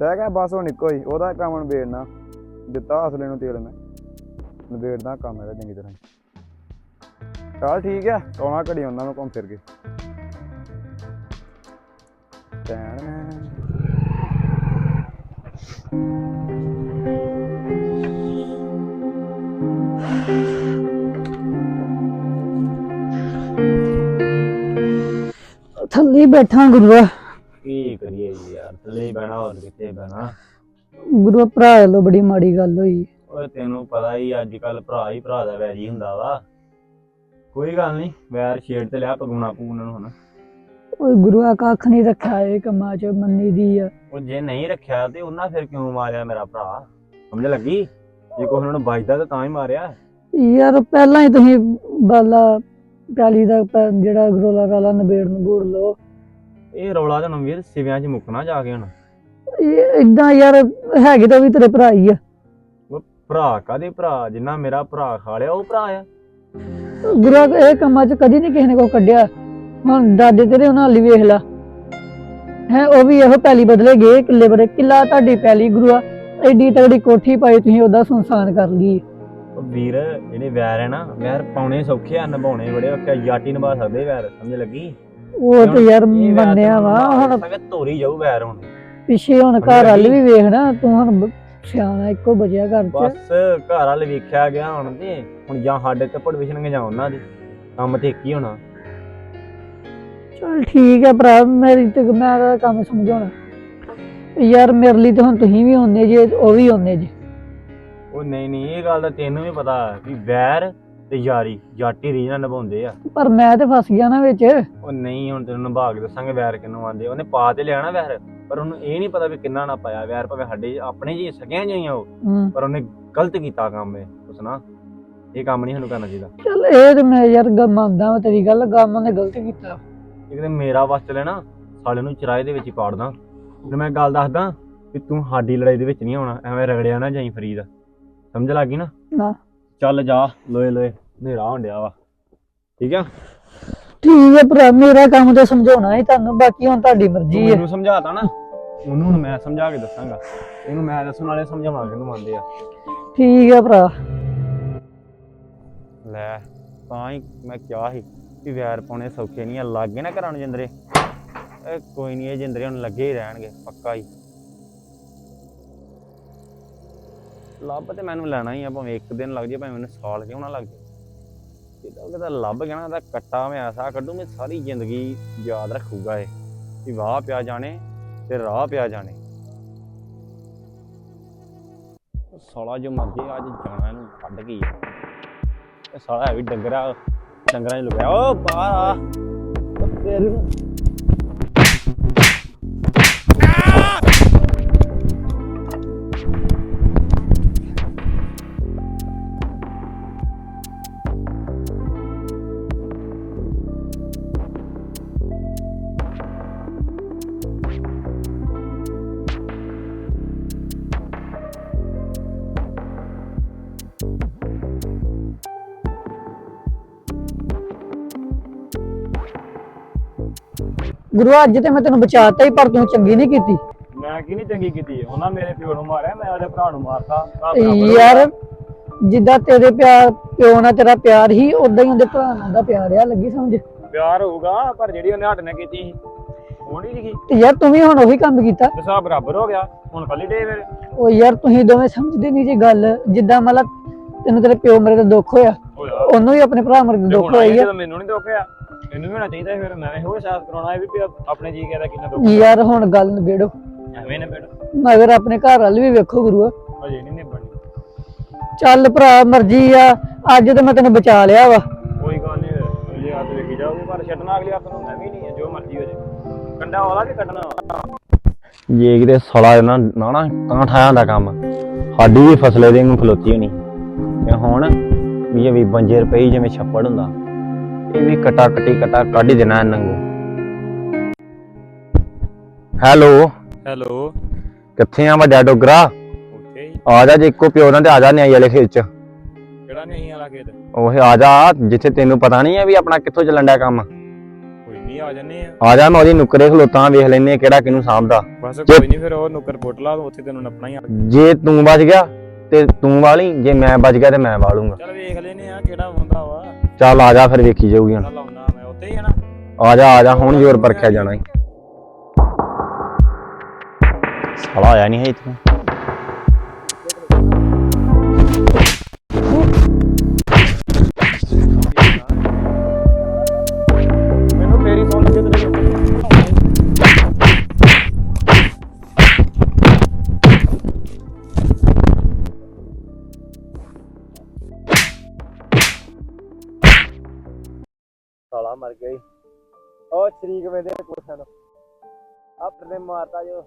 ਤੈ ਕਿਹਾ ਬਸ ਹੁਣ ਇੱਕੋ ਹੀ, ਉਹਦਾ ਕੰਮ ਨਿਬੇੜਨਾ ਦਿੱਤਾ ਅਸਲੇ ਨੂੰ ਤੇਲ ਮੈਂ। ਨਿਬੇੜਦਾ ਕੰਮ ਇਹਦਾ ਚੰਗੀ ਤਰ੍ਹਾਂ। ਚਲ ਠੀਕ ਆ, ਆਉਣਾ ਘੜੀ ਆਉਣਾ ਨੂੰ ਘੁੰਮ ਫਿਰ ਕੇ। ਟੈਣ ਥੱਲੇ ਬੈਠਾ ਗੁਰੂਆ। ਕਰੀਏ ਜੀ ਯਾਰ ਥੱਲੇ ਹੀ ਬਹਿਣਾ ਹੋਰ ਕਿੱਥੇ ਬਹਿਣਾ? ਗੁਰੂਆ ਭਰਾ ਲੋ ਬੜੀ ਮਾੜੀ ਗੱਲ ਹੋਈ। ਓਏ ਤੈਨੂੰ ਪਤਾ ਹੀ ਅੱਜ ਕੱਲ ਭਰਾ ਹੀ ਭਰਾ ਦਾ ਵੈਰੀ ਹੁੰਦਾ ਵਾ। ਕੋਈ ਗੱਲ ਨਹੀਂ ਵੈਰ ਛੇੜ ਤੇ ਲਿਆ ਪਗੂਣਾ ਪੂਣਾ ਨੂੰ ਹੁਣ। ਓਏ ਗੁਰੂਆ ਕੱਖ ਨਹੀਂ ਰੱਖਿਆ ਇਹ ਕੰਮਾਂ 'ਚ ਮੰਨੀ ਦੀ ਆ। ਉਹ ਜੇ ਨਹੀਂ ਰੱਖਿਆ ਤੇ ਉਹਨਾਂ ਫਿਰ ਕਿਉਂ ਮਾਰਿਆ ਮੇਰਾ ਭਰਾ? ਸਮਝ ਲੱਗੀ? ਜੇ ਕੋਈ ਉਹਨਾਂ ਨੂੰ ਵੱਜਦਾ ਤਾਂ ਤਾਂ ਹੀ ਮਾਰਿਆ। ਯਾਰ ਪਹਿਲਾਂ ਹੀ ਤੁਸੀਂ ਬਾਲਾ ਪਿਆਲੀ ਦਾ ਪ- ਜਿਹੜਾ ਗਰੋਲਾ ਰਾਲਾ ਨਬੇੜ ਨੂੰ ਗੋੜ ਲੋ ਇਹ ਰੌਲਾ ਤੁਹਾਨੂੰ ਵੀਰ ਸਿਵਿਆਂ 'ਚ ਮੁੱਕਣਾ ਜਾ ਕੇ ਹੁਣ। ਇਹ ਇਦਾਂ ਯਾਰ ਹੈਗੇ ਤਾਂ ਵੀ ਤੇਰੇ ਭਰਾ ਹੀ ਆ। ਭਰਾ ਕਾਦੇ ਭਰਾ? ਜਿੰਨਾ ਮੇਰਾ ਭਰਾ ਖਾ ਲਿਆ ਉਹ ਭਰਾ ਆ। ਗੁਰੂਆ ਇਹ ਕੰਮਾਂ 'ਚ ਕਦੀ ਨਹੀਂ ਕਿਸੇ ਨੇ ਕੋ ਕੱਢਿਆ। ਹੁਣ ਦਾਦੇ ਤੇਰੇ ਉਹਨਾਂ ਹਾਲੀ ਵੇਖ ਲਾ। ਹੈ ਉਹ ਵੀ ਇਹੋ ਪੈਲੀ ਬਦਲੇ ਗਏ ਕਿੱਲੇ ਬੜੇ ਕਿੱਲਾ ਤੁਹਾਡੀ ਪੈਲੀ ਗੁਰੂਆ। ਐਡੀ ਤਗੜੀ ਕੋਠੀ ਪਾਈ ਤੁਸੀਂ ਉਹਦਾ ਸੁਨਸਾਨ ਕਰ ਲਈ ਉਹ ਵੀਰ ਜਿਹੜੇ ਵੈਰ ਹੈ ਨਾ ਵੈਰ ਪਾਉਣੇ ਸੌਖੇ ਆ ਨਿਭਾਉਣੇ ਬੜੇ ਔਖੇ ਯਾਟੀ ਨਿਭਾ ਸਕਦੇ ਵੈਰ ਸਮਝ ਲੱਗੀ? ਉਹ ਤੇ ਯਾਰ ਮੰਨਿਆ ਵਾ ਹੁਣ ਸਕੇ ਧੋਰੀ ਜਾਊ ਵੈਰ ਹੁਣ। ਪਿੱਛੇ ਹੁਣ ਘਰ ਵੱਲ? ਵੀ। ਵੇਖਣਾ ਤੂੰ ਹੁਣ ਸਿਆਣਾ ਇੱਕੋ ਬਚਿਆ ਘਰ ਚ। ਬਸ ਘਰ ਵਾਲੇ ਵੇਖਿਆ ਗਿਆ ਹੁਣ ਤੇ ਹੁਣ ਜਾਂ ਸਾਡੇ ਤੇ ਪੜਵਿਸ਼ਨ ਜਾਂ ਉਹਨਾਂ ਦੀ ਕੰਮ ਤੇ ਹੀ ਹੋਣਾ। ਚਲ ਠੀਕ ਹੈ ਭਰਾ ਮੇਰੀ ਤੇ ਮੈਂ ਤਾਂ ਕੰਮ ਸਮਝਾਉਣਾ। ਯਾਰ ਮੇਰੇ ਲਈ ਤੇ ਹੁਣ ਤੁਸੀਂ ਵੀ ਹੁੰਨੇ ਜੇ ਉਹ ਵੀ ਹੁੰਨੇ ਜੇ। ਉਹ ਨਹੀਂ ਨਹੀਂ ਇਹ ਗੱਲ ਤਾਂ ਤੈਨੂੰ ਵੀ ਪਤਾ ਵੀ ਵੈਰ ਤੇ ਯਾਰੀ ਜਾਟੀ ਰੀਝ ਨਾਲ ਨਿਭਾਉਂਦੇ ਆ। ਪਰ ਮੈਂ ਤੇ ਫਸ ਗਿਆ ਨਾ ਵਿੱਚ। ਉਹ ਨਹੀਂ ਹੁਣ ਤੈਨੂੰ ਨਿਭਾ ਕੇ ਦੱਸਾਂਗੇ ਵੈਰ ਕਿੰਨੂੰ ਆਂਦੇ ਉਹਨੇ ਪਾ ਤੇ ਲਿਆ ਨਾ ਵੈਰ ਪਰ ਉਹਨੂੰ ਇਹ ਨਹੀਂ ਪਤਾ ਵੀ ਕਿੰਨਾ ਨਾ ਪਾਇਆ। ਵੈਰ ਭਾਵੇਂ ਸਾਡੇ ਆਪਣੇ ਜੀ ਸਕਿਆਂ ਜਾਈਆਂ ਉਹ। ਪਰ ਉਹਨੇ ਗਲਤ ਕੀਤਾ ਕੰਮ ਇਹ ਉਸ ਨਾ ਇਹ ਕੰਮ ਨਹੀਂ ਸਾਨੂੰ ਕਰਨਾ ਚਾਹੀਦਾ। ਚਲ ਇਹ ਤੇ ਮੈਂ ਯਾਰ ਗ- ਮੰਨਦਾ ਮੈਂ ਤੇਰੀ ਗੱਲ ਗਾਮਾਂ ਨੇ ਗਲਤ ਕੀਤਾ। ਇੱਕ ਦਿਨ ਮੇਰਾ ਵਸ ਚਲੇ ਨਾ ਸਾਲੇ ਨੂੰ ਚਰਾਏ ਦੇ ਵਿੱਚ ਹੀ ਪਾੜਦਾ ਤੇ ਮੈਂ ਗੱਲ ਦੱਸਦਾ ਵੀ ਤੂੰ ਸਾਡੀ ਲੜਾਈ ਦੇ ਵਿੱਚ ਨਹੀਂ ਆਉਣਾ ਐਵੇਂ ਰਗੜਿਆ ਨਾ ਜਾਈ ਫਰੀਦ। ਸਮਝ ਲੱਗੀ ਨਾ? ਨਾ। ਚੱਲ ਜਾ ਲੋਏ ਲੋਏ ਹਨੇਰਾ ਹੋਣ ਡਿਆ ਵਾ। ਠੀਕ ਆ? ਠੀਕ ਹੈ ਭਰਾ ਮੇਰਾ ਕੰਮ ਤੇ ਸਮਝਾਉਣਾ ਹੀ ਤੁਹਾਨੂੰ ਬਾਕੀ ਹੁਣ ਤੁਹਾਡੀ ਤੂੰ ਮਰਜ਼ੀ ਹੈ ਮੈਨੂੰ ਸਮਝਾਤਾ ਨਾ ਉਹਨੂੰ ਹੁਣ ਮੈਂ ਸਮਝਾ ਕੇ ਦੱਸਾਂਗਾ। ਇਹਨੂੰ ਮੈਂ ਦੱਸਣ ਵਾਲੇ ਸਮਝਾਉਣਾ ਕਿਹਨੂੰ ਮੰਨਦੇ ਆ। ਠੀਕ ਹੈ ਭਰਾ। ਲੈ ਤਾਂ ਹੀ ਮੈਂ ਕਿਹਾ ਸੀ ਵੀ ਵੈਰ ਪਾਉਣੇ ਸੌਖੇ ਨਹੀਂ ਆ ਲੱਗੇ ਨਾ ਘਰਾਂ ਨੂੰ ਜਿੰਦਰੇ। ਇਹ ਕੋਈ ਨਹੀਂ ਇਹ ਜਿੰਦਰੇ ਹੁਣ ਲੱਗੇ ਹੀ ਰਹਿਣਗੇ ਪੱਕਾ ਹੀ। ਲੱਭ ਤੇ ਮੈਨੂੰ ਲੈਣਾ ਹੀ ਆ, ਭਾਵੇਂ ਇੱਕ ਦਿਨ ਲੱਗ ਜੇ ਭਾਵੇਂ ਮੈਨੂੰ ਸਾਲ ਕਿਉਂ ਨਾ ਲੱਗ ਜੇ ਕਿਦਾਂ ਕਿਦਾਂ ਲੱਭ ਗਿਆ ਨਾ ਤਾਂ ਕੱਟਾ ਮੈਂ ਐਸਾ ਕੱਢੂ, ਮੈਂ ਸਾਰੀ ਜ਼ਿੰਦਗੀ ਯਾਦ ਰੱਖੂਗਾ ਇਹ, ਵੀ ਵਾਹ ਪਿਆ ਜਾਣੇ ਤੇ ਰਾਹ ਪਿਆ ਜਾਣੇ। ਸਾਲਾ ਜੋ ਮਰਜ਼ੀ ਅੱਜ ਜਾਣਾ ਇਹਨੂੰ ਕੱਢ ਗਈ ਹੀ ਇਹ ਸਾਲਾ ਹੈ ਵੀ ਡੰਗਰਾ, ਡੰਗਰਾਂ 'ਚ ਲੁਕਿਆ। ਓ ਬਾਹਰ ਆ। ਓ ਨੂੰ ਗੁਰੂ ਅੱਜ ਤੇ ਮੈਂ ਤੈਨੂੰ ਬਚਾਤਾ ਹੀ ਪਰ ਤੂੰ ਚੰਗੀ ਨਹੀਂ ਕੀਤੀ। ਮੈਂ ਕੀ ਨਹੀਂ ਚੰਗੀ ਕੀਤੀ? ਉਹਨਾਂ ਮੇਰੇ ਪਿਓ ਨੂੰ ਮਾਰਿਆ ਮੈਂ ਉਹਦੇ ਭਰਾ ਨੂੰ ਮਾਰਤਾ। ਯਾਰ ਜਿੱਦਾਂ ਤੇਰੇ ਪਿਆਰ ਪਿਓ ਨਾਲ ਤੇਰਾ ਪਿਆਰ ਹੀ ਉਦਾਂ ਹੀ ਉਹਦੇ ਭਰਾ ਨਾਲ ਦਾ ਪਿਆਰ ਆ ਲੱਗੀ ਸਮਝ? ਪਿਆਰ ਹੋਊਗਾ ਪਰ ਜਿਹੜੀ ਉਹਨੇ ਹੱਟ ਨੇ ਕੀਤੀ ਸੀ ਉਹ ਨਹੀਂ ਲਿਖੀ ਤੇ ਯਾਰ ਤੂੰ ਵੀ ਹੁਣ ਉਹੀ ਕੰਮ ਕੀਤਾ। ਹਿਸਾਬ ਬਰਾਬਰ ਹੋ ਗਿਆ ਹੁਣ ਕੱਲੀ ਡੇ ਫਿਰ। ਉਹ ਯਾਰ ਤੁਸੀਂ ਦੋਵੇਂ ਸਮਝਦੇ ਨਹੀਂ ਜੀ ਗੱਲ ਜਿੱਦਾਂ ਮਤਲਬ ਤੈਨੂੰ ਤੇਰੇ ਪਿਓ ਮਰੇ ਦਾ ਦੁੱਖ ਹੋਇਆ। ਹੋਇਆ। ਉਹਨੂੰ ਵੀ ਆਪਣੇ ਭਰਾ ਮਰੇ ਦਾ ਦੁੱਖ ਹੋਇਆ ਹੀ ਆ। ਮੈਨੂੰ ਨਹੀਂ ਦੁੱਖ ਹੋਇਆ ਮੈਨੂੰ ਵੀ ਹੋਣਾ ਚਾਹੀਦਾ ਸੀ ਫਿਰ ਮੈਂ ਇਹੋ ਅਹਿਸਾਸ ਕਰਾਉਣਾ ਹੈ ਵੀ ਵੀ ਆਪਣੇ ਜੀ ਦਾ ਕਿੰਨਾ ਦੁੱਖ ਯਾਰ ਹੁਣ ਗੱਲ ਨਿਬੇੜੋ। ਐਵੇਂ ਨੇ ਬੇੜ ਮਗਰ ਆਪਣੇ ਘਰ ਵਾਲ ਵੀ ਵੇਖੋ ਗੁਰੂਆ ਅਜੇ ਨਹੀਂ ਨਿਭਣੀ ਚੱਲ ਭਰਾ ਮਰਜ਼ੀ ਆ। ਅੱਜ ਤੇ ਮੈਂ ਤੈਨੂੰ ਬਚਾ ਲਿਆ ਵਾ। ਕੋਈ ਗੱਲ ਨਹੀਂ ਅਗਲੀ ਹੱਥ ਵੇਖੀ ਜਾਊਗੀ ਪਰ ਛੱਡਣਾ ਅਗਲੀ ਹੱਥ ਨੂੰ ਮੈਂ ਵੀ ਨਹੀਂ ਹੈ ਜੋ ਮਰਜ਼ੀ ਹੋ ਜੇ। ਕੰਡਾ ਵਾਲਾ ਵੀ ਕੱਢਣਾ ਜੇ ਕਿਤੇ ਸਲਾ ਨਾ ਨਾ ਨਾ ਤਾਂ ਦਾ ਕੰਮ ਸਾਡੀ ਵੀ ਫਸਲੇ ਦੇ ਨੂੰ ਖਲੋਤੀ ਹੋਣੀ। ਤੇ ਹੁਣ ਵੀ ਇਹ ਵੀ ਬੰਜੇ ਰੁਪਈ ਜਿਵੇਂ ਛੱਪੜ ਹੁੰਦਾ ਇਹ ਵੀ ਕਟਾ ਕਟੀ ਕਟਾ ਕੱਢ ਹੀ ਦੇਣਾ ਇਹਨਾਂ ਨੂੰ। ਹੈਲੋ। ਹੈਲੋ। ਕਿੱਥੇ ਆ ਵੱਡਾ ਡੋਗਰਾ? ਓਕੇ ਆ ਜਾ ਜੇ ਇੱਕੋ ਪਿਓ ਨਾਲ ਤੇ ਆ ਜਾ ਨਿਆਈ ਵਾਲੇ ਖੇਤ ਚ। ਕਿਹੜਾ ਨਹੀਂ ਆਲਾ ਖੇਤ? ਉਹ ਆ ਜਾ ਜਿੱਥੇ ਤੈਨੂੰ ਪਤਾ ਨਹੀਂ ਹੈ ਵੀ ਆਪਣਾ ਕਿੱਥੋਂ ਚੱਲਣ ਡਿਆ ਕੰਮ। ਕੋਈ ਨਹੀਂ ਆ ਜੰਨੇ ਆ। ਆ ਜਾ ਮੈਂ ਉਹਦੀ ਨੁਕਰੇ ਖਲੋਤਾਂ ਵੇਖ ਲੈਨੇ ਕਿਹੜਾ ਕਿਹਨੂੰ ਸਾਂਭਦਾ। ਬਸ ਕੋਈ ਨਹੀਂ ਫਿਰ ਉਹ ਨੁੱਕਰ ਪੁੱਟ ਲਾ ਉੱਥੇ ਤੈਨੂੰ ਨੱਪਣਾ ਹੀ ਆ। ਜੇ ਤੂੰ ਬਚ ਗਿਆ ਤੇ ਤੂੰ ਵਾਲੀ ਜੇ ਮੈਂ ਬਚ ਗਿਆ ਤੇ ਮੈਂ ਵਾਲੂੰਗਾ। ਚੱਲ ਵੇਖ ਲੈਨੇ ਆ ਕਿਹੜਾ ਹੁੰਦਾ ਵਾ। ਚੱਲ ਆ ਜਾ ਫਿਰ ਵੇਖੀ ਜਾਊਗੀ ਹੁਣ। ਚੱਲ ਆਉਣਾ ਮੈਂ ਉੱਥੇ ਹੀ ਆ ਨਾ। ਆ ਜਾ ਆ ਜਾ ਹੁਣ ਜ਼ੋਰ ਪਰਖਿਆ ਜਾਣਾ ਈ। ਸਾਲਾ ਆਇਆ ਨਹੀਂ ਹੈ ਇੱਥੇ। ਸਾਲਾ ਮਰ ਗਈ ਉਹ ਸ਼ਰੀਕ ਵੇਦੇ ਪੁੱਛਣ ਆਪਣੇ ਮਾਰਤਾ ਜੋ।